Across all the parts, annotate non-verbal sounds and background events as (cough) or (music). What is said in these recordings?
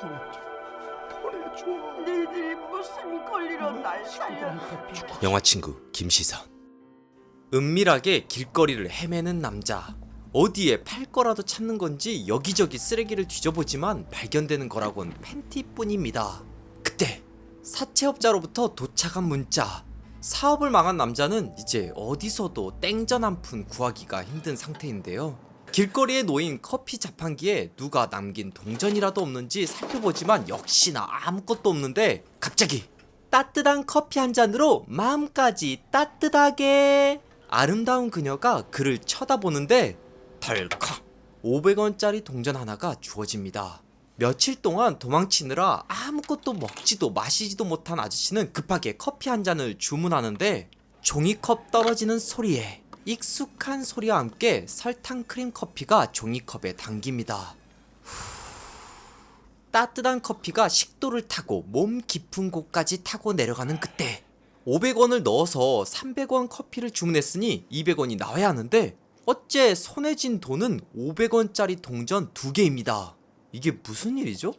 보내줘. 너희들이 무슨 권리로 날 살려? 영화 친구 김시선. 은밀하게 길거리를 헤매는 남자. 어디에 팔 거라도 찾는 건지 여기저기 쓰레기를 뒤져보지만 발견되는 거라곤 팬티뿐입니다. 그때 사채업자로부터 도착한 문자. 사업을 망한 남자는 이제 어디서도 땡전 한 푼 구하기가 힘든 상태인데요 길거리에 놓인 커피 자판기에 누가 남긴 동전이라도 없는지 살펴보지만 역시나 아무것도 없는데 갑자기 따뜻한 커피 한 잔으로 마음까지 따뜻하게 아름다운 그녀가 그를 쳐다보는데 덜컥 500원짜리 동전 하나가 주어집니다. 며칠 동안 도망치느라 아무것도 먹지도 마시지도 못한 아저씨는 급하게 커피 한 잔을 주문하는데 종이컵 떨어지는 소리에 익숙한 소리와 함께 설탕 크림 커피가 종이컵에 담깁니다. 따뜻한 커피가 식도를 타고 몸 깊은 곳까지 타고 내려가는 그때 500원을 넣어서 300원 커피를 주문했으니 200원이 나와야 하는데 어째 손에 쥔 돈은 500원짜리 동전 두 개입니다. 이게 무슨 일이죠?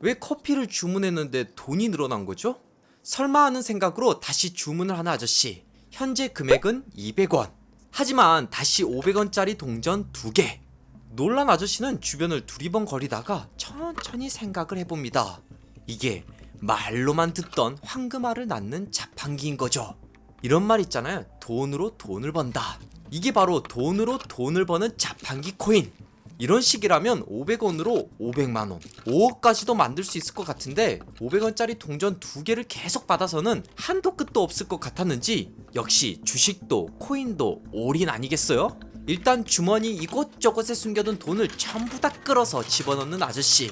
왜 커피를 주문했는데 돈이 늘어난 거죠? 설마 하는 생각으로 다시 주문을 하는 아저씨. 현재 금액은 200원. 하지만 다시 500원짜리 동전 두 개. 놀란 아저씨는 주변을 두리번거리다가 천천히 생각을 해봅니다. 이게 말로만 듣던 황금알을 낳는 자판기인 거죠. 이런 말 있잖아요. 돈으로 돈을 번다. 이게 바로 돈으로 돈을 버는 자판기 코인. 이런 식이라면 500원으로 500만원, 5억까지도 만들 수 있을 것 같은데 500원짜리 동전 두 개를 계속 받아서는 한도 끝도 없을 것 같았는지 역시 주식도 코인도 올인 아니겠어요? 일단 주머니 이곳저곳에 숨겨둔 돈을 전부 다 끌어서 집어넣는 아저씨.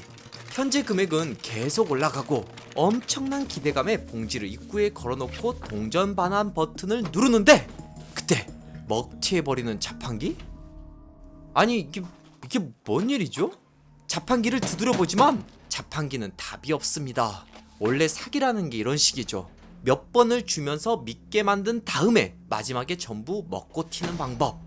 현재 금액은 계속 올라가고 엄청난 기대감에 봉지를 입구에 걸어놓고 동전 반환 버튼을 누르는데 그때 먹튀해버리는 자판기? 아니 이게 이게 뭔 일이죠? 자판기를 두드려 보지만 자판기는 답이 없습니다. 원래 사기라는 게 이런 식이죠. 몇 번을 주면서 믿게 만든 다음에 마지막에 전부 먹고 튀는 방법.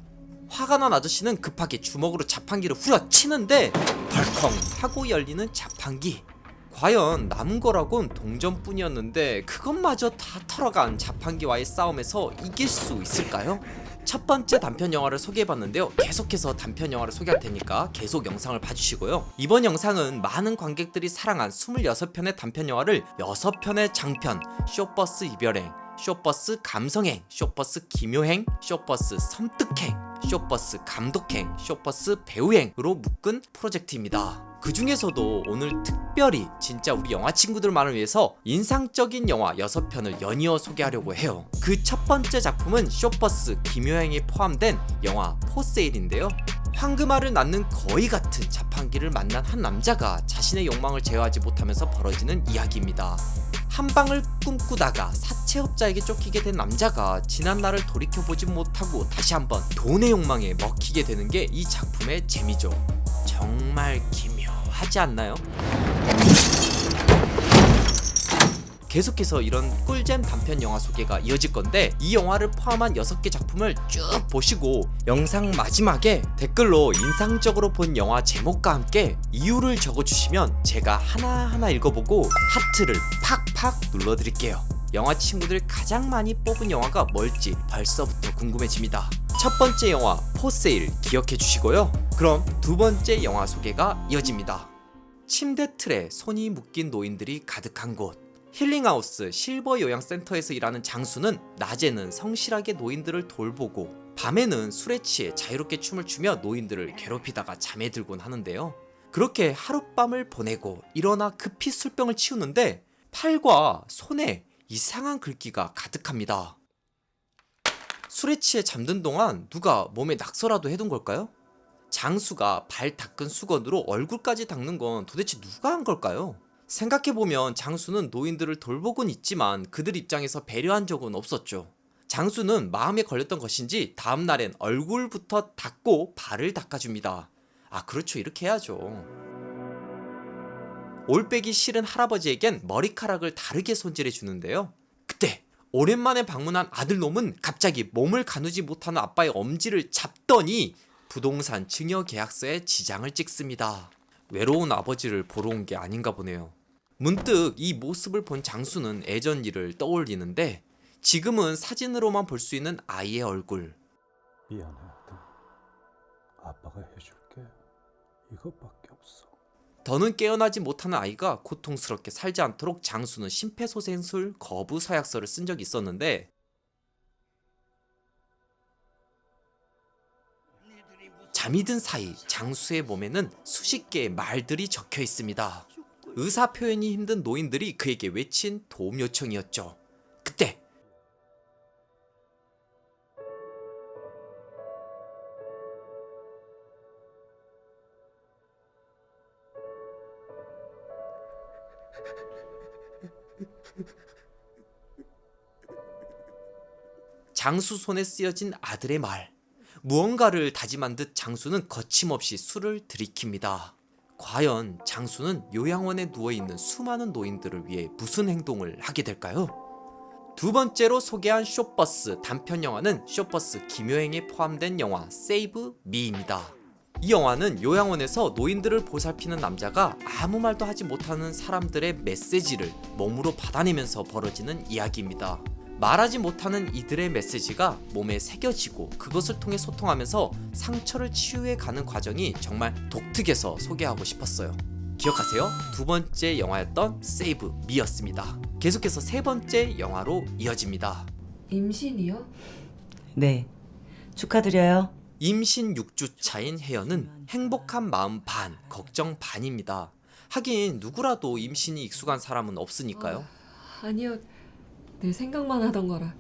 화가 난 아저씨는 급하게 주먹으로 자판기를 후려치는데 덜컹 하고 열리는 자판기. 과연 남은 거라곤 동전뿐이었는데 그것마저 다 털어간 자판기와의 싸움에서 이길 수 있을까요? 첫 번째 단편 영화를 소개해봤는데요. 계속해서 단편 영화를 소개할 테니까 계속 영상을 봐주시고요. 이번 영상은 많은 관객들이 사랑한 26편의 단편 영화를 6편의 장편 쇼버스 이별행, 쇼버스 감성행, 쇼버스 기묘행, 쇼버스 섬뜩행, 쇼버스 감독행, 쇼버스 배우행으로 묶은 프로젝트입니다. 그 중에서도 오늘 특별히 진짜 우리 영화 친구들만을 위해서 인상적인 영화 6편을 연이어 소개하려고 해요. 그 첫 번째 작품은 쇼버스 김효행이 포함된 영화 포세일인데요. 황금알을 낳는 거의 같은 자판기를 만난 한 남자가 자신의 욕망을 제어하지 못하면서 벌어지는 이야기입니다. 한 방을 꿈꾸다가 사채업자에게 쫓기게 된 남자가 지난 날을 돌이켜보지 못하고 다시 한번 돈의 욕망에 먹히게 되는 게 이 작품의 재미죠. 정말 기묘 하지 않나요? 계속해서 이런 꿀잼 단편 영화 소개가 이어질 건데 이 영화를 포함한 6개 작품을 쭉 보시고 영상 마지막에 댓글로 인상적으로 본 영화 제목과 함께 이유를 적어주시면 제가 하나하나 읽어보고 하트를 팍팍 눌러드릴게요. 영화 친구들 가장 많이 뽑은 영화가 뭘지 벌써부터 궁금해집니다. 첫 번째 영화 포세일 기억해 주시고요. 그럼 두 번째 영화 소개가 이어집니다. 침대 틀에 손이 묶인 노인들이 가득한 곳. 힐링하우스 실버 요양센터에서 일하는 장수는 낮에는 성실하게 노인들을 돌보고 밤에는 술에 취해 자유롭게 춤을 추며 노인들을 괴롭히다가 잠에 들곤 하는데요. 그렇게 하룻밤을 보내고 일어나 급히 술병을 치우는데 팔과 손에 이상한 글귀가 가득합니다. 술에 취해 잠든 동안 누가 몸에 낙서라도 해둔 걸까요? 장수가 발 닦은 수건으로 얼굴까지 닦는 건 도대체 누가 한 걸까요? 생각해보면 장수는 노인들을 돌보곤 있지만 그들 입장에서 배려한 적은 없었죠. 장수는 마음에 걸렸던 것인지 다음날엔 얼굴부터 닦고 발을 닦아줍니다. 아, 그렇죠. 이렇게 해야죠. 올빼기 싫은 할아버지에겐 머리카락을 다르게 손질해 주는데요. 오랜만에 방문한 아들놈은 갑자기 몸을 가누지 못하는 아빠의 엄지를 잡더니 부동산 증여 계약서에 지장을 찍습니다. 외로운 아버지를 보러 온 게 아닌가 보네요. 문득 이 모습을 본 장수는 예전 일을 떠올리는데 지금은 사진으로만 볼 수 있는 아이의 얼굴. 미안해 아들. 아빠가 해줄게. 이것밖에. 더는 깨어나지 못하는 아이가 고통스럽게 살지 않도록 장수는 심폐소생술 거부 서약서를 쓴 적이 있었는데 잠이 든 사이 장수의 몸에는 수십 개의 말들이 적혀 있습니다. 의사 표현이 힘든 노인들이 그에게 외친 도움 요청이었죠. 장수 손에 쓰여진 아들의 말. 무언가를 다짐한 듯 장수는 거침없이 술을 들이킵니다. 과연 장수는 요양원에 누워있는 수많은 노인들을 위해 무슨 행동을 하게 될까요? 두 번째로 소개한 쇼버스 단편 영화는 쇼버스 김효행에 포함된 영화 세이브 미입니다. 이 영화는 요양원에서 노인들을 보살피는 남자가 아무 말도 하지 못하는 사람들의 메시지를 몸으로 받아내면서 벌어지는 이야기입니다. 말하지 못하는 이들의 메시지가 몸에 새겨지고 그것을 통해 소통하면서 상처를 치유해 가는 과정이 정말 독특해서 소개하고 싶었어요. 기억하세요? 두 번째 영화였던 세이브 미였습니다. 계속해서 세 번째 영화로 이어집니다. 임신이요? 네. 축하드려요. 임신 6주 차인 혜연은 행복한 마음 반, 걱정 반입니다. 하긴 누구라도 임신이 익숙한 사람은 없으니까요. 아니요. 늘 생각만 하던 거라.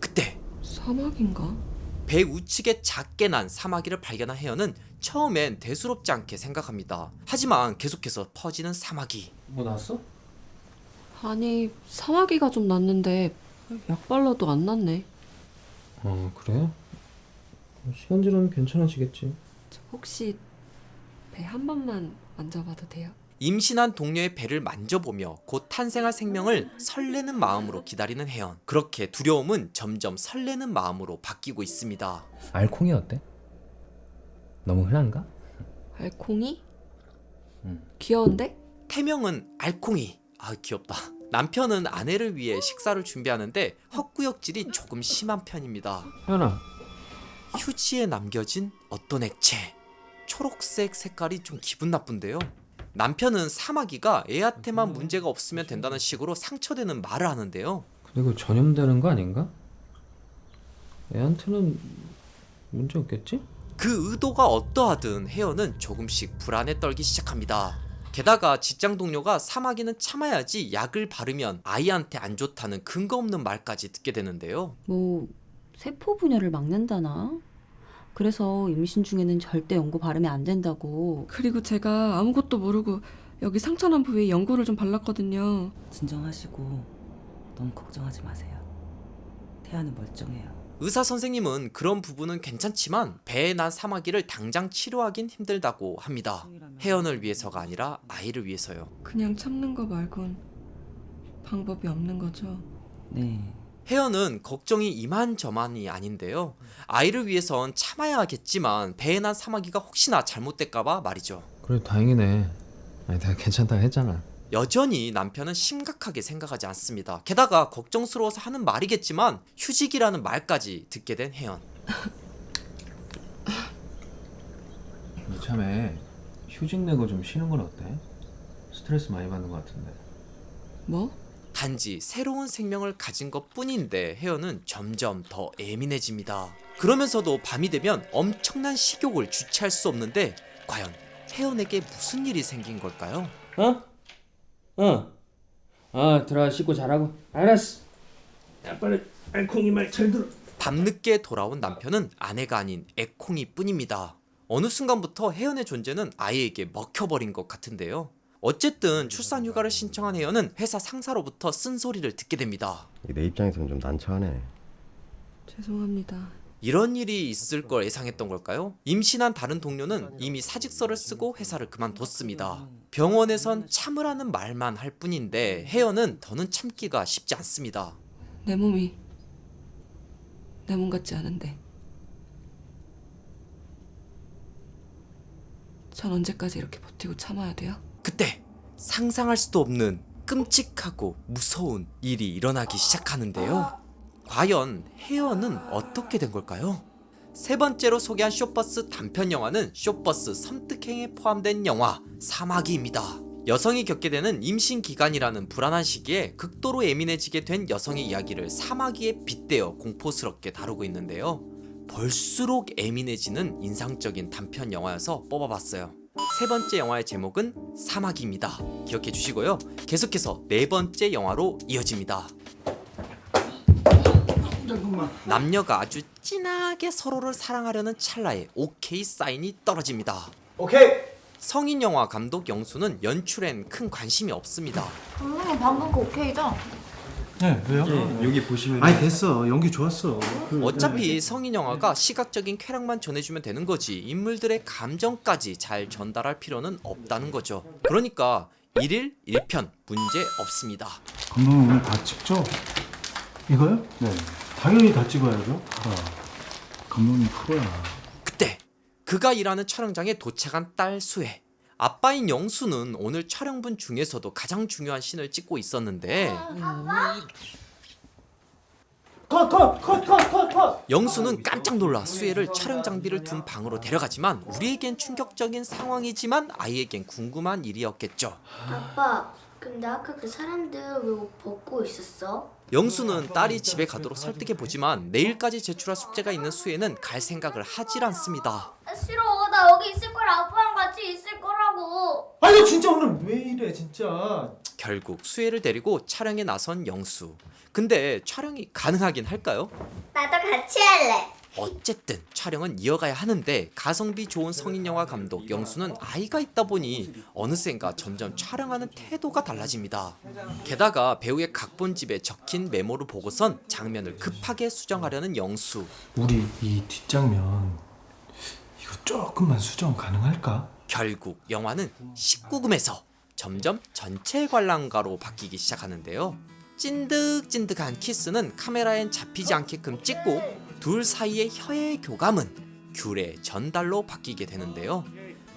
그때 사막인가? 배 우측에 작게 난 사마귀를 발견한 혜연은 처음엔 대수롭지 않게 생각합니다. 하지만 계속해서 퍼지는 사마귀. 뭐 났어? 아니 사마귀가 좀 났는데 약 발라도 안 났네. 어 그래? 시간 지나면 괜찮아지겠지 저 혹시 배 한 번만 만져봐도 돼요? 임신한 동료의 배를 만져보며 곧 탄생할 생명을 설레는 마음으로 기다리는 혜연. 그렇게 두려움은 점점 설레는 마음으로 바뀌고 있습니다. 알콩이 어때? 너무 흔한가? 알콩이? 응. 귀여운데? 태명은 알콩이. 아 귀엽다. 남편은 아내를 위해 식사를 준비하는데 헛구역질이 조금 심한 편입니다. 현아 휴지에 남겨진 어떤 액체. 초록색 색깔이 좀 기분 나쁜데요. 남편은 사마귀가 애한테만 문제가 없으면 된다는 식으로 상처되는 말을 하는데요. 근데 이거 전염되는 거 아닌가? 애한테는 문제 없겠지? 그 의도가 어떠하든 혜연은 조금씩 불안에 떨기 시작합니다. 게다가 직장 동료가 사마귀는 참아야지 약을 바르면 아이한테 안 좋다는 근거 없는 말까지 듣게 되는데요. 뭐 세포 분열을 막는다나? 그래서 임신 중에는 절대 연고 바르면 안 된다고. 그리고 제가 아무것도 모르고 여기 상처 난 부위에 연고를 좀 발랐거든요. 진정하시고 너무 걱정하지 마세요. 태아는 멀쩡해요. 의사 선생님은 그런 부분은 괜찮지만 배에 난 사마귀를 당장 치료하긴 힘들다고 합니다. 혜연을 위해서가 아니라 아이를 위해서요. 그냥 참는 거 말곤 방법이 없는 거죠. 네. 혜연은 걱정이 이만저만이 아닌데요. 아이를 위해선 참아야겠지만 배에 난 사마귀가 혹시나 잘못될까봐 말이죠. 그래 다행이네 아니 내가 괜찮다 했잖아 여전히 남편은 심각하게 생각하지 않습니다. 게다가 걱정스러워서 하는 말이겠지만 휴직이라는 말까지 듣게 된 혜연. 이참에 휴직 내고 좀 쉬는 건 어때? 스트레스 많이 받는 것 같은데 뭐? 단지 새로운 생명을 가진 것 뿐인데 혜연은 점점 더 예민해집니다. 그러면서도 밤이 되면 엄청난 식욕을 주체할 수 없는데 과연 혜연에게 무슨 일이 생긴 걸까요? 어? 어. 어, 들어가 씻고 자라고. 알았어. 야, 빨리 알콩이 말 잘 들어. 밤늦게 돌아온 남편은 아내가 아닌 애콩이 뿐입니다. 어느 순간부터 혜연의 존재는 아이에게 먹혀버린 것 같은데요. 어쨌든 출산 휴가를 신청한 혜연은 회사 상사로부터 쓴소리를 듣게 됩니다. 내 입장에서는 좀 난처하네. 죄송합니다. 이런 일이 있을 걸 예상했던 걸까요? 임신한 다른 동료는 이미 사직서를 쓰고 회사를 그만뒀습니다. 병원에선 참으라는 말만 할 뿐인데 혜연은 더는 참기가 쉽지 않습니다. 내 몸이 내 몸 같지 않은데 전 언제까지 이렇게 버티고 참아야 돼요? 그때 상상할 수도 없는 끔찍하고 무서운 일이 일어나기 시작하는데요. 과연 혜연은 어떻게 된 걸까요? 세 번째로 소개한 쇼버스 단편 영화는 쇼버스 섬뜩행에 포함된 영화 사마귀입니다. 여성이 겪게 되는 임신 기간이라는 불안한 시기에 극도로 예민해지게 된 여성의 이야기를 사마귀에 빗대어 공포스럽게 다루고 있는데요. 볼수록 예민해지는 인상적인 단편 영화여서 뽑아봤어요. 세 번째 영화의 제목은 사마귀입니다. 기억해 주시고요. 계속해서 네 번째 영화로 이어집니다. 남녀가 아주 진하게 서로를 사랑하려는 찰나에 오케이 사인이 떨어집니다. 오케이. 성인 영화 감독 영수는 연출엔 큰 관심이 없습니다. 감독님 방금 거 오케이죠? 네 왜요? 여기 보시면 아니 됐어 연기 좋았어. 그, 어차피 성인 영화가 시각적인 쾌락만 전해주면 되는 거지 인물들의 감정까지 잘 전달할 필요는 없다는 거죠. 그러니까 1일 1편 문제 없습니다. 감독님 오늘 다 찍죠? 이거요? 네. 당연히 다 찍어야죠. 아, 감독님 프로야. 그때 그가 일하는 촬영장에 도착한 딸 수혜. 아빠인 영수는 오늘 촬영분 중에서도 가장 중요한 씬을 찍고 있었는데 영수는 깜짝 놀라 수혜를 촬영 장비를 둔 방으로 데려가지만 우리에겐 충격적인 상황이지만 아이에겐 궁금한 일이었겠죠. 아빠, 근데 아까 그 사람들 왜 옷 벗고 있었어? 영수는 딸이 집에 가도록 설득해 보지만 내일까지 제출할 숙제가 있는 수혜는 갈 생각을 하질 않습니다. 아, 싫어, 나 여기 있을 거라 아빠랑 같이 있을 거라 고. 아니 진짜 오늘 왜 이래 진짜. 결국 수혜를 데리고 촬영에 나선 영수. 근데 촬영이 가능하긴 할까요? 나도 같이 할래. 어쨌든 촬영은 이어가야 하는데 가성비 좋은 성인 영화 감독 영수는 아이가 있다 보니 어느샌가 점점 촬영하는 태도가 달라집니다. 게다가 배우의 각본집에 적힌 메모를 보고선 장면을 급하게 수정하려는 영수. 우리 이 뒷장면 이거 조금만 수정 가능할까? 결국 영화는 19금에서 점점 전체 관람가로 바뀌기 시작하는데요. 찐득찐득한 키스는 카메라엔 잡히지 않게끔 찍고 둘 사이의 혀의 교감은 귤의 전달로 바뀌게 되는데요.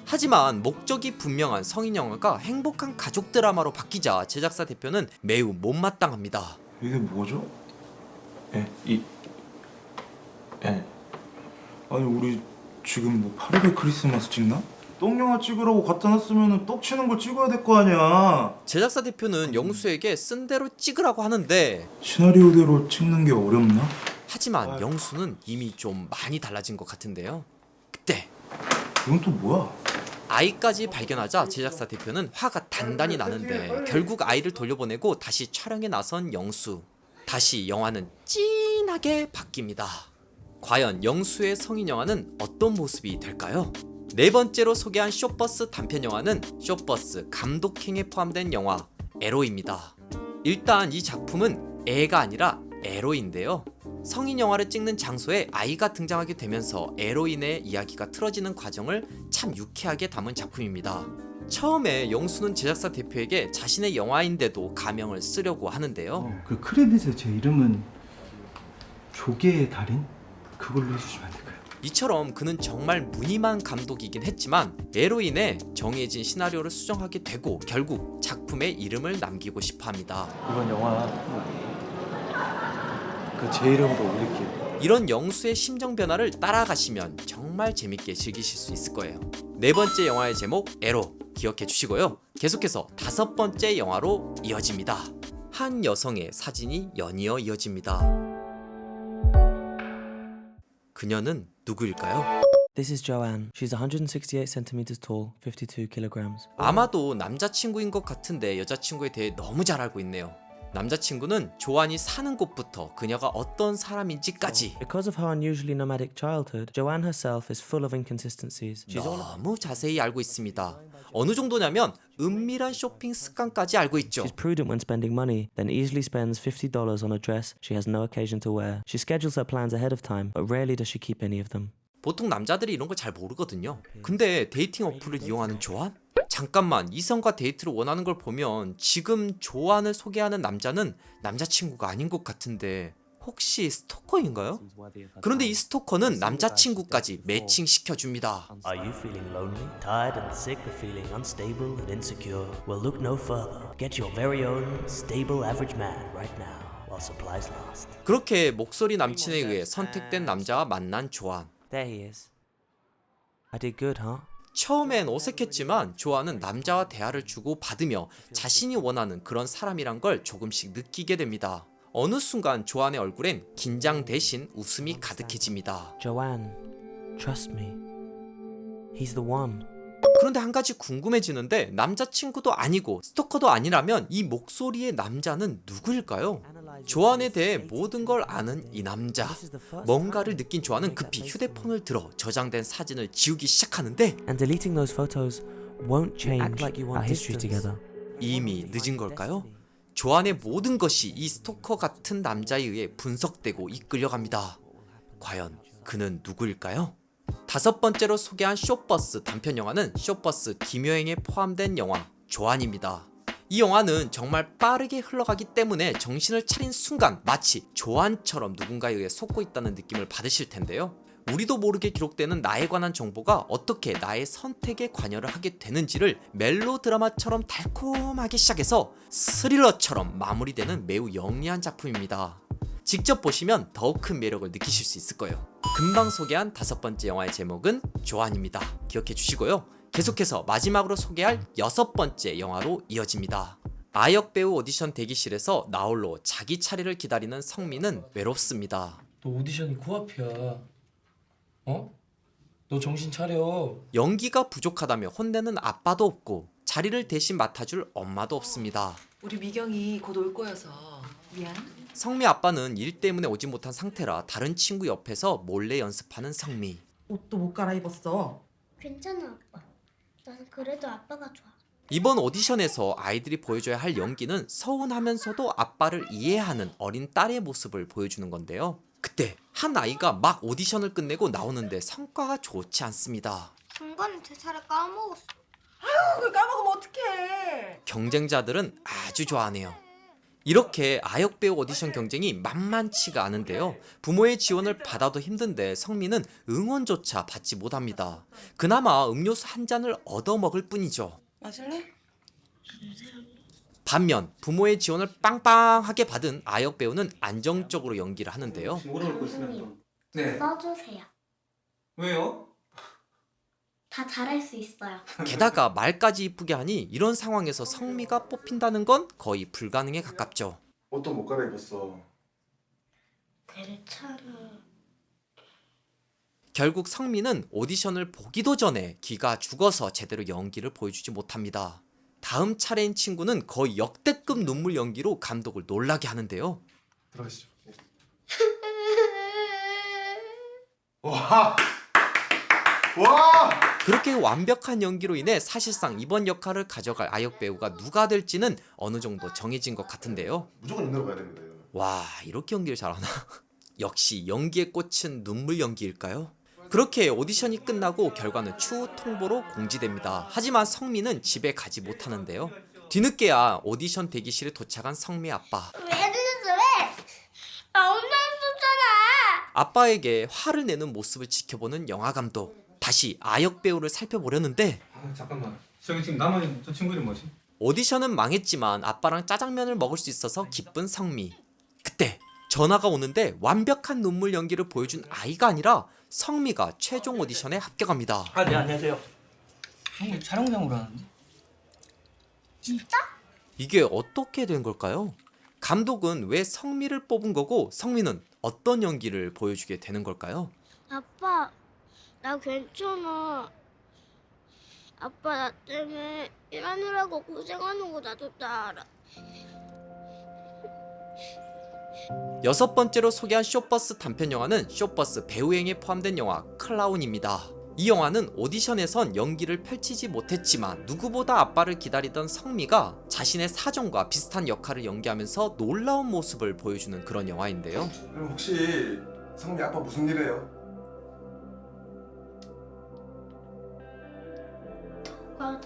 하지만 목적이 분명한 성인 영화가 행복한 가족 드라마로 바뀌자 제작사 대표는 매우 못마땅합니다. 이게 뭐죠? 예, 이, 예. 아니 우리 지금 뭐 8일의 크리스마스 찍나? 똥 영화 찍으라고 갖다 놨으면은 떡 치는 걸 찍어야 될 거 아니야. 제작사 대표는 영수에게 쓴 대로 찍으라고 하는데 시나리오대로 찍는 게 어렵나? 하지만 영수는 이미 좀 많이 달라진 것 같은데요. 그때 이건 또 뭐야? 아이까지 발견하자 제작사 대표는 화가 단단히 나는데 결국 아이를 돌려보내고 다시 촬영에 나선 영수. 다시 영화는 진하게 바뀝니다. 과연 영수의 성인 영화는 어떤 모습이 될까요? 네 번째로 소개한 쇼버스 단편 영화는 쇼버스 감독행에 포함된 영화 에로입니다. 일단 이 작품은 애가 아니라 에로인데요. 성인 영화를 찍는 장소에 아이가 등장하게 되면서 에로인의 이야기가 틀어지는 과정을 참 유쾌하게 담은 작품입니다. 처음에 영수는 제작사 대표에게 자신의 영화인데도 가명을 쓰려고 하는데요. 그 크레딧에 제 이름은 조개의 달인 그걸로 해주시면 안 될까요? 이처럼 그는 정말 무늬만 감독이긴 했지만 에로인에 정해진 시나리오를 수정하게 되고 결국 작품에 이름을 남기고 싶어 합니다. 이번 영화 그 제 이름으로 올릴게요. 이런 영수의 심정 변화를 따라가시면 정말 재밌게 즐기실 수 있을 거예요. 네 번째 영화의 제목 에로 기억해 주시고요. 계속해서 다섯 번째 영화로 이어집니다. 한 여성의 사진이 연이어 이어집니다. 그녀는 누구일까요? This is Joanne. She's 168 centimeters tall, 52 kilograms. 아마도 남자친구인 것 같은데 여자친구에 대해 너무 잘 알고 있네요. 남자친구는 조안이 사는 곳부터 그녀가 어떤 사람인지까지 Because of her unusually nomadic childhood, Joanne herself is full of inconsistencies. She's all 너무 자세히 알고 있습니다. 어느 정도냐면 은밀한 쇼핑 습관까지 알고 있죠. She's prudent when spending money, then easily spends $50 on a dress she has no occasion to wear. She schedules her plans ahead of time, but rarely does she keep any of them. 보통 남자들이 이런 걸 잘 모르거든요. 근데 데이팅 어플을 이용하는 조안? 잠깐만 이성과 데이트를 원하는 걸 보면 지금 조안을 소개하는 남자는 남자친구가 아닌 것 같은데 혹시 스토커인가요? 그런데 이 스토커는 남자친구까지 매칭시켜 줍니다. Are you feeling lonely, tired, and sick of feeling unstable and insecure? Well, look no further. Get your very own stable average man right now while supplies last. 그렇게 목소리 남친에 의해 선택된 남자와 만난 조안. There he is. I did good, huh? 처음엔 어색했지만 조안은 남자와 대화를 주고 받으며 자신이 원하는 그런 사람이란 걸 조금씩 느끼게 됩니다. 어느 순간 조안의 얼굴엔 긴장 대신 웃음이 가득해집니다. Joanne, trust me. He's the one. 그런데 한 가지 궁금해지는데 남자친구도 아니고 스토커도 아니라면 이 목소리의 남자는 누구일까요? 조안에 대해 모든 걸 아는 이 남자. 뭔가를 느낀 조안은 급히 휴대폰을 들어 저장된 사진을 지우기 시작하는데. 이미 늦은 걸까요? 조안의 모든 것이 이 스토커 같은 남자에 의해 분석되고 이끌려갑니다. 과연 그는 누구일까요? 다섯 번째로 소개한 쇼버스 단편 영화는 쇼버스 김여행에 포함된 영화 조안입니다. 이 영화는 정말 빠르게 흘러가기 때문에 정신을 차린 순간 마치 조안처럼 누군가에 의해 속고 있다는 느낌을 받으실 텐데요. 우리도 모르게 기록되는 나에 관한 정보가 어떻게 나의 선택에 관여를 하게 되는지를 멜로 드라마처럼 달콤하게 시작해서 스릴러처럼 마무리되는 매우 영리한 작품입니다. 직접 보시면 더욱 큰 매력을 느끼실 수 있을 거예요. 금방 소개한 다섯 번째 영화의 제목은 조안입니다. 기억해 주시고요. 계속해서 마지막으로 소개할 여섯 번째 영화로 이어집니다. 아역 배우 오디션 대기실에서 나홀로 자기 차례를 기다리는 성민은 외롭습니다. 너 오디션이 코앞이야. 어? 너 정신 차려. 연기가 부족하다며 혼내는 아빠도 없고 자리를 대신 맡아줄 엄마도 없습니다. 우리 미경이 곧 올 거여서 미안. 성미 아빠는 일 때문에 오지 못한 상태라 다른 친구 옆에서 몰래 연습하는 성미. 옷도 못 갈아입었어. 괜찮아 아빠. 난 그래도 아빠가 좋아. 이번 오디션에서 아이들이 보여줘야 할 연기는 서운하면서도 아빠를 이해하는 어린 딸의 모습을 보여주는 건데요. 그때 한 아이가 막 오디션을 끝내고 나오는데 성과가 좋지 않습니다. 중간에 대사를 까먹었어. 그걸 까먹으면 어떡해. 경쟁자들은 아주 좋아하네요. 이렇게 아역 배우 오디션 경쟁이 만만치가 않은데요. 부모의 지원을 받아도 힘든데 성민은 응원조차 받지 못합니다. 그나마 음료수 한 잔을 얻어먹을 뿐이죠. 마실래? 반면 부모의 지원을 빵빵하게 받은 아역 배우는 안정적으로 연기를 하는데요. 네. 써주세요. 왜요? 다 잘할 수 있어요. 게다가 말까지 이쁘게 하니 이런 상황에서 성미가 뽑힌다는 건 거의 불가능에 가깝죠. 옷도 못 갈아입었어. 괜찮아. 결국 성민은 오디션을 보기도 전에 기가 죽어서 제대로 연기를 보여주지 못합니다. 다음 차례인 친구는 거의 역대급 눈물 연기로 감독을 놀라게 하는데요. 들어가시죠. (laughs) 와! 와! 그렇게 완벽한 연기로 인해 사실상 이번 역할을 가져갈 아역 배우가 누가 될지는 어느 정도 정해진 것 같은데요. 무조건 연대로 가야 됩니다. 이거는. 와 이렇게 연기를 잘하나? (laughs) 역시 연기에 꽂힌 눈물 연기일까요? 그렇게 오디션이 끝나고 결과는 추후 통보로 공지됩니다. 하지만 성미는 집에 가지 못하는데요. 뒤늦게야 오디션 대기실에 도착한 성미 아빠. 왜 늦었어 왜? 나 혼자 있었잖아. 아빠에게 화를 내는 모습을 지켜보는 영화 감독. 다시 아역 배우를 살펴보려는데 아, 잠깐만. 저기 지금 남아있는 저 친구 이름 뭐지? 오디션은 망했지만 아빠랑 짜장면을 먹을 수 있어서 기쁜 성미. 그때 전화가 오는데 완벽한 눈물 연기를 보여준 아이가 아니라 성미가 최종 오디션에 합격합니다. 아, 네, 안녕하세요. 형님 촬영장으로 하는데? 이게 어떻게 된 걸까요? 감독은 왜 성미를 뽑은 거고 성미는 어떤 연기를 보여주게 되는 걸까요? 아빠, 나 괜찮아. 아빠 나 때문에 일하느라고 고생하는 거 나도 다 알아. 여섯 번째로 소개한 쇼버스 단편 영화는 쇼버스 배우행에 포함된 영화 클라운입니다. 이 영화는 오디션에선 연기를 펼치지 못했지만 누구보다 아빠를 기다리던 성미가 자신의 사정과 비슷한 역할을 연기하면서 놀라운 모습을 보여주는 그런 영화인데요. 그럼 혹시 성미 아빠 무슨 일해요? 가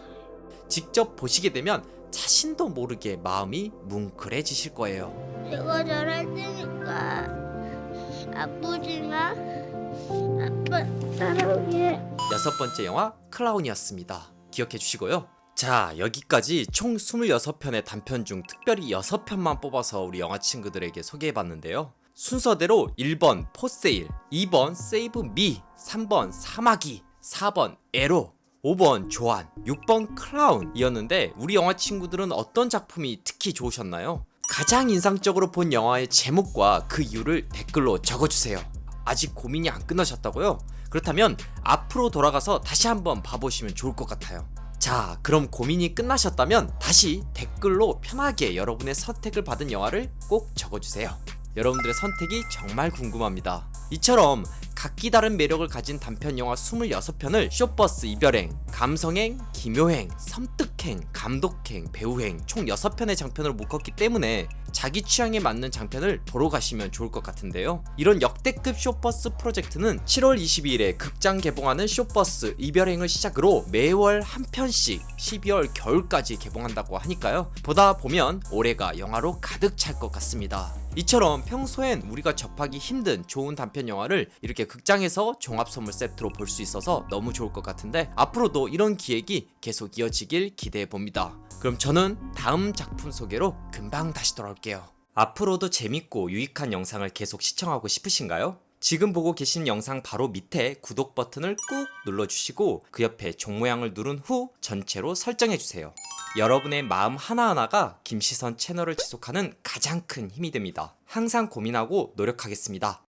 직접 보시게 되면 자신도 모르게 마음이 뭉클해지실 거예요. 내가 잘할 테니까 아프지 마. 아빠 따라오게. 여섯 번째 영화 클라운이었습니다. 기억해 주시고요. 자, 여기까지 총 26편의 단편 중 특별히 6편만 뽑아서 우리 영화 친구들에게 소개해 봤는데요. 순서대로 1번 포세일, 2번 세이브 미, 3번 사마귀, 4번 에로, 5번 조안, 6번 클라운이었는데 우리 영화 친구들은 어떤 작품이 특히 좋으셨나요? 가장 인상적으로 본 영화의 제목과 그 이유를 댓글로 적어주세요. 아직 고민이 안 끝나셨다고요? 그렇다면 앞으로 돌아가서 다시 한번 봐보시면 좋을 것 같아요. 자, 그럼 고민이 끝나셨다면 다시 댓글로 편하게 여러분의 선택을 받은 영화를 꼭 적어주세요. 여러분들의 선택이 정말 궁금합니다. 이처럼 각기 다른 매력을 가진 단편 영화 26편을 쇼버스 이별행, 감성행, 기묘행, 섬뜩행, 감독행, 배우행 총 6편의 장편으로 묶었기 때문에 자기 취향에 맞는 장편을 보러 가시면 좋을 것 같은데요. 이런 역대급 쇼버스 프로젝트는 7월 22일에 극장 개봉하는 쇼버스 이별행을 시작으로 매월 한 편씩 12월 겨울까지 개봉한다고 하니까요. 보다 보면 올해가 영화로 가득 찰 것 같습니다. 이처럼 평소엔 우리가 접하기 힘든 좋은 단편 영화를 이렇게 극장에서 종합 선물 세트로 볼 수 있어서 너무 좋을 것 같은데 앞으로도 이런 기획이 계속 이어지길 기대해 봅니다. 그럼 저는 다음 작품 소개로 금방 다시 돌아올 게요. 앞으로도 재밌고 유익한 영상을 계속 시청하고 싶으신가요? 지금 보고 계신 영상 바로 밑에 구독 버튼을 꾹 눌러주시고 그 옆에 종 모양을 누른 후 전체로 설정해주세요. 여러분의 마음 하나하나가 김시선 채널을 지속하는 가장 큰 힘이 됩니다. 항상 고민하고 노력하겠습니다.